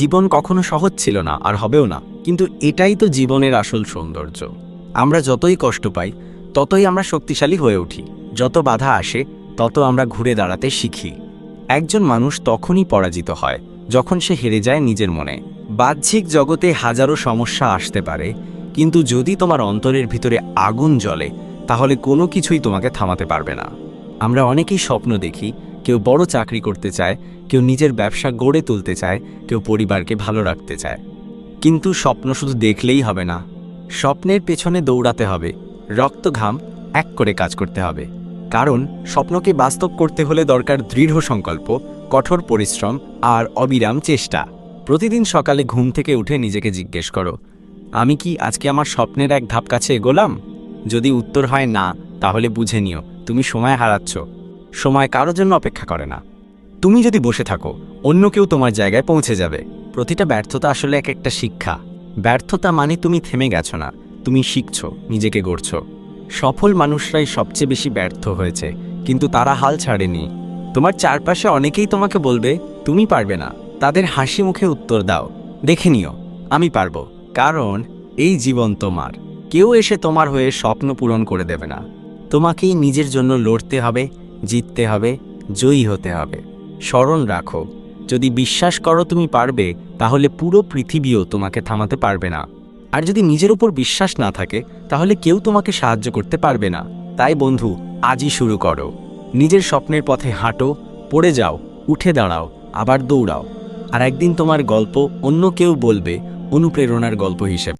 জীবন কখনো সহজ ছিল না, আর হবেও না। কিন্তু এটাই তো জীবনের আসল সৌন্দর্য। আমরা যতই কষ্ট পাই, ততই আমরা শক্তিশালী হয়ে উঠি। যত বাধা আসে, তত আমরা ঘুরে দাঁড়াতে শিখি। একজন মানুষ তখনই পরাজিত হয়, যখন সে হেরে যায় নিজের মনে। বাহ্যিক জগতে হাজারো সমস্যা আসতে পারে, কিন্তু যদি তোমার অন্তরের ভিতরে আগুন জ্বলে, তাহলে কোনো কিছুই তোমাকে থামাতে পারবে না। আমরা অনেকেই স্বপ্ন দেখি কেউ বড় চাকরি করতে চায়, কেউ নিজের ব্যবসা গড়ে তুলতে চায়, কেউ পরিবারকে ভালো রাখতে চায়। কিন্তু স্বপ্ন শুধু দেখলেই হবে না, স্বপ্নের পেছনে দৌড়াতে হবে রক্ত ঘাম এক করে কাজ করতে হবে। কারণ স্বপ্নকে বাস্তব করতে হলে দরকার দৃঢ় সংকল্প, কঠোর পরিশ্রম আর অবিরাম চেষ্টা। প্রতিদিন সকালে ঘুম থেকে উঠে নিজেকে জিজ্ঞেস করো, আমি কি আজকে আমার স্বপ্নের এক ধাপ কাছে এগোলাম? যদি উত্তর হয় না, তাহলে বুঝে নিও, তুমি সময় হারাচ্ছ। সময় কারোর জন্য অপেক্ষা করে না। তুমি যদি বসে থাকো, অন্য কেউ তোমার জায়গায় পৌঁছে যাবে। প্রতিটা ব্যর্থতা আসলে এক একটা শিক্ষা। ব্যর্থতা মানে তুমি থেমে গেছো না, তুমি শিখছো, নিজেকে গড়ছো। সফল মানুষরাই সবচেয়ে বেশি ব্যর্থ হয়েছে, কিন্তু তারা হাল ছাড়েনি। তোমার চারপাশে অনেকেই তোমাকে বলবে, তুমি পারবে না। তাদের হাসি মুখে উত্তর দাও, দেখে নিও, আমি পারব। কারণ, এই জীবন তোমার। কেউ এসে তোমার হয়ে স্বপ্ন পূরণ করে দেবে না। তোমাকেই নিজের জন্য লড়তে হবে জিততে হবে, জয়ী হতে হবে। স্মরণ রাখো, যদি বিশ্বাস করো তুমি পারবে, তাহলে পুরো পৃথিবীও তোমাকে থামাতে পারবে না। আর যদি নিজের উপর বিশ্বাস না থাকে, তাহলে কেউ তোমাকে সাহায্য করতে পারবে না। তাই বন্ধু, আজই শুরু করো। নিজের স্বপ্নের পথে হাঁটো, পড়ে যাও, উঠে দাঁড়াও, আবার দৌড়াও। আর একদিন তোমার গল্প অন্য কেউ বলবে, অনুপ্রেরণার গল্প হিসেবে।